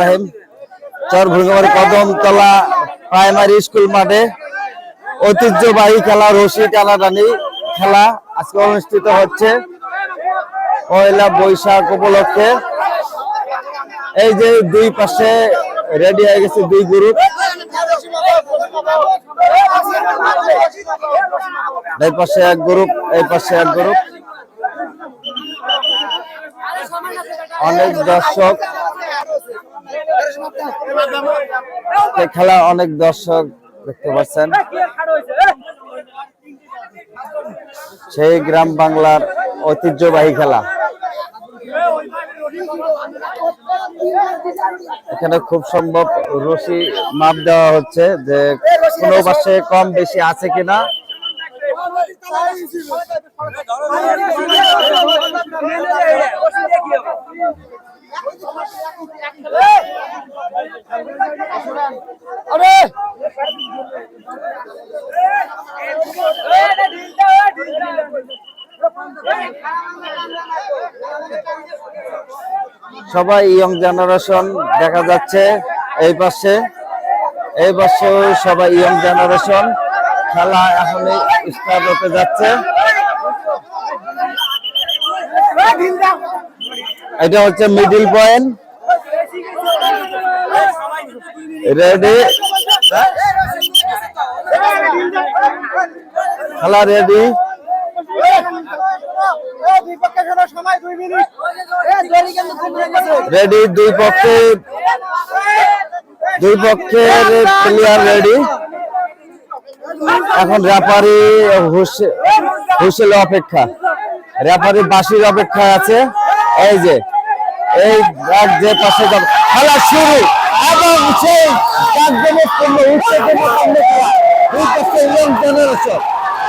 রহিম। Char Bhurgamari Kadamtala primary school মাঠে। ঐতিহ্যবাহী খেলা রশি টানাটানি খেলা আজকে অনুষ্ঠিত হচ্ছে। পয়লা বৈশাখ উপলক্ষে। এই যে দুই পাশে রেডি হয়ে গেছে দুই গ্রুপ এই পাশে এক গ্রুপ এই পাশে এক গ্রুপ অনেক দর্শক। খেলা অনেক দর্শক দেখতে পাচ্ছেন। সেই গ্রাম বাংলার ঐতিহ্যবাহী খেলা। এখানে খুব সম্ভব রশি মাপ দেওয়া হচ্ছে যে কোনো পাশে কম বেশি আছে কিনা। সবাই ইয়ং জেনারেশন দেখা যাচ্ছে এই পাশে। এই পাশে সবাই ইয়ং জেনারেশন খেলা এখনই স্টার্ট হতে যাচ্ছে। এটা হচ্ছে মিডিল পয়েন্ট রেডি খেলা রেডি রেডি দুই পক্ষে, দুই পক্ষের প্লেয়ার রেডি এখন রেফারি হুসেল অপেক্ষা। রেফারি বাসির অপেক্ষা আছে। এই যে এই যে পাশে খেলা শুরু। এবং সেই পূর্ণ উৎসবের পূর্ণ খেলা। দুই পাশে ইয়ং জেনারেশন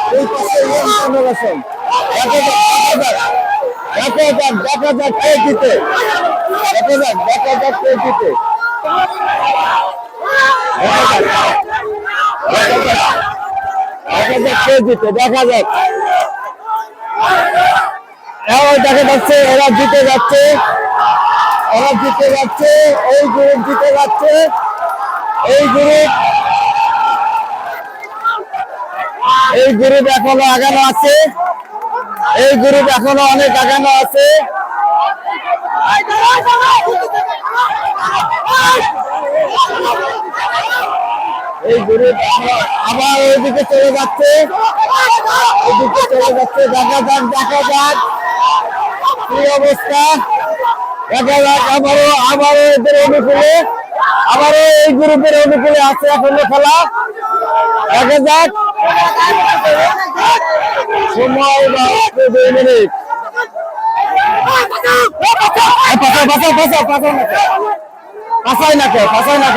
দুই পাশে ইয়ং জেনারেশন। দেখা যাক দেখা যাক কে জিতে। দেখা যাক দেখা যাক কে জিতে। দেখা যাক কে জিতে, দেখা যাক। দেখা যাচ্ছে, এরা জিতে যাচ্ছে। এরা জিতে যাচ্ছে, এই গ্রুপ জিতে যাচ্ছে। এই গ্রুপ এই গ্রুপ এখনও আগানো আছে। এই গ্রুপ এখনও অনেক আগানো আছে। এই গ্রুপ আবার ওইদিকে চলে যাচ্ছে। ওইদিকে চলে যাচ্ছে। দেখা যাক দেখা যাক। দেখা আবারও এই গ্রুপের অনুকূলে আছে খেলা। দেখা যাক। সময় না না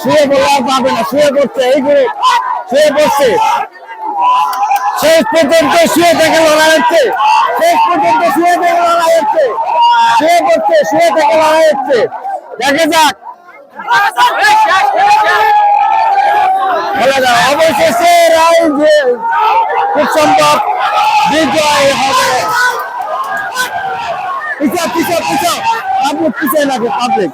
শুয়ে শুয়ে পড়ছে, এই শুয়ে পড়ছে। শেষ পর্যন্ত শুয়ে থেকে লড়াই হচ্ছে শেষ পর্যন্ত শুয়ে থেকে লড়াই হচ্ছে শুয়ে শুয়ে থেকে লড়াই হচ্ছে দেখে যাক। অবশেষে খুব সম্ভব বিজয় হবে। পিছা পিছা পিছা পাবলিক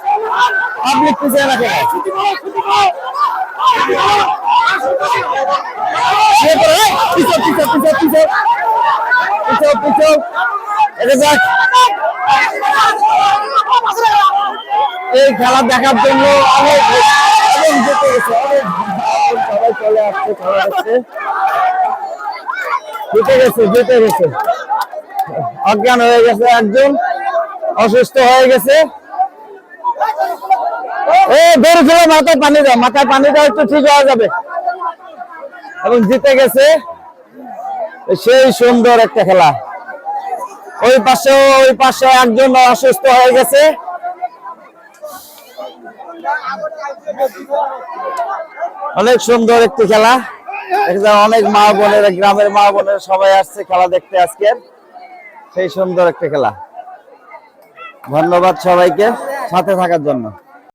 এটা। এই খেলা দেখার জন্য অনেক জিতে গেছে জিতে গেছে। অজ্ঞান হয়ে গেছে একজন, অসুস্থ হয়ে গেছে। এ, বের মাথায় পানি দাও, মাথায় পানি দাও, একটু ঠিক হয়ে যাবে। এবং জিতে গেছে। সেই সুন্দর একটা খেলা। ওই পাশেও, ওই পাশে একজন অসুস্থ হয়ে গেছে। অনেক সুন্দর একটি খেলা। অনেক মা বোনের, গ্রামের মা বোনের সবাই আসছে খেলা দেখতে আজকে। সেই সুন্দর একটা খেলা। ধন্যবাদ সবাইকে সাথে থাকার জন্য।